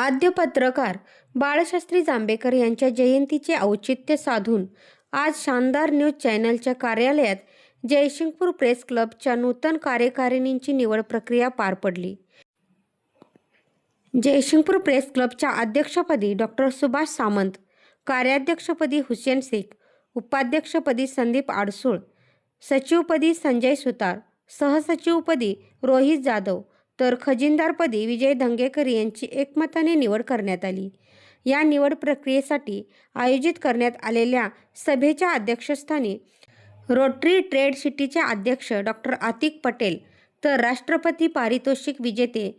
आद्य पत्रकार बाळशास्त्री जांभेकर यांच्या जयंतीचे औचित्य साधून आज शानदार न्यूज चॅनलच्या कार्यालयात जयसिंगपूर प्रेस क्लबच्या नूतन कार्यकारिणींची निवड प्रक्रिया पार पडली. जयसिंगपूर प्रेस क्लबच्या अध्यक्षपदी डॉक्टर सुभाष सामंत कार्याध्यक्षपदी हुसेन शेख उपाध्यक्षपदी संदीप आडसूळ सचिवपदी संजय सुतार सहसचिवपदी रोहित जाधव तर खजिनदारपदी विजय धंगेकर यांची एकमताने निवड करण्यात आली. या निवड प्रक्रियेसाठी आयोजित करण्यात आलेल्या सभेच्या अध्यक्षस्थानी रोटरी ट्रेड सिटीचे अध्यक्ष डॉक्टर आतिक पटेल तर राष्ट्रपती पारितोषिक विजेते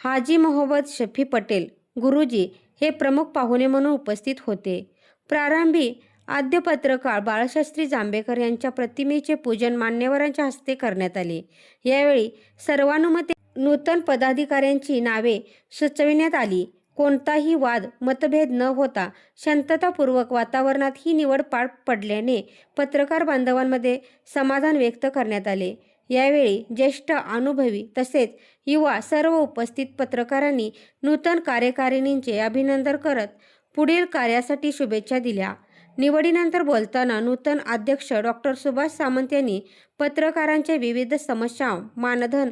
हाजी मोहम्मद शफी पटेल गुरुजी हे प्रमुख पाहुणे म्हणून उपस्थित होते. प्रारंभी आद्य पत्रकार बाळशास्त्री जांभेकर यांच्या प्रतिमेचे पूजन मान्यवरांच्या हस्ते करण्यात आले. यावेळी सर्वानुमते नूतन पदाधिकाऱ्यांची नावे सुचविण्यात आली. कोणताही वाद मतभेद न होता शांततापूर्वक वातावरणात ही निवड पार पडल्याने पत्रकार बांधवांमध्ये समाधान व्यक्त करण्यात आले. यावेळी ज्येष्ठ अनुभवी तसेच युवा सर्व उपस्थित पत्रकारांनी नूतन कार्यकारिणींचे अभिनंदन करत पुढील कार्यासाठी शुभेच्छा दिल्या. निवडीनंतर बोलताना नूतन अध्यक्ष डॉक्टर सुभाष सामंत यांनी पत्रकारांच्या विविध समस्या मानधन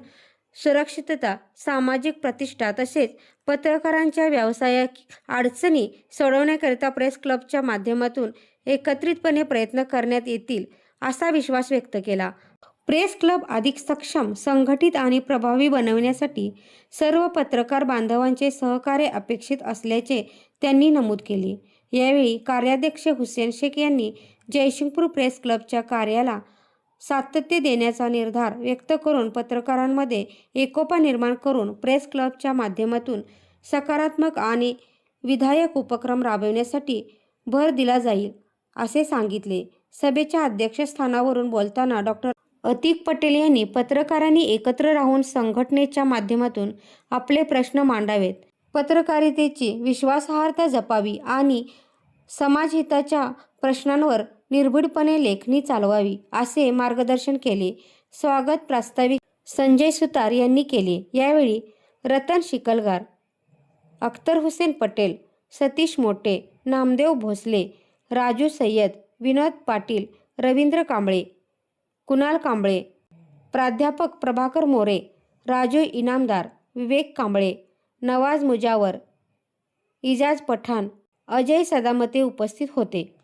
सुरक्षितता सामाजिक प्रतिष्ठा तसेच पत्रकारांच्या व्यावसायिक अडचणी सोडवण्याकरिता प्रेस क्लबच्या माध्यमातून एकत्रितपणे प्रयत्न करण्यात येतील असा विश्वास व्यक्त केला. प्रेस क्लब अधिक सक्षम संघटित आणि प्रभावी बनवण्यासाठी सर्व पत्रकार बांधवांचे सहकार्य अपेक्षित असल्याचे त्यांनी नमूद केले. यावेळी कार्याध्यक्ष हुसेन शेख यांनी जयसिंगपूर प्रेस क्लबच्या कार्याला सातत्य देण्याचा निर्धार व्यक्त करून पत्रकारांमध्ये एकोपा निर्माण करून प्रेस क्लबच्या माध्यमातून सकारात्मक आणि विधायक उपक्रम राबविण्यासाठी भर दिला जाईल असे सांगितले. सभेच्या अध्यक्षस्थानावरून बोलताना डॉक्टर अतिक पटेल यांनी पत्रकारांनी एकत्र राहून संघटनेच्या माध्यमातून आपले प्रश्न मांडावेत. पत्रकारितेची विश्वासार्हता जपावी आणि समाजहिताच्या प्रश्नांवर निर्भीडपणे लेखणी चालवावी असे मार्गदर्शन केले. स्वागत प्रास्ताविक संजय सुतार यांनी केले. यावेळी रतन शिकलगार अख्तर हुसेन पटेल सतीश मोटे नामदेव भोसले राजू सय्यद विनोद पाटील रवींद्र कांबळे कुणाल कांबळे प्राध्यापक प्रभाकर मोरे राजू इनामदार विवेक कांबळे नवाज मुजावर इजाज पठाण अजय सदामते उपस्थित होते.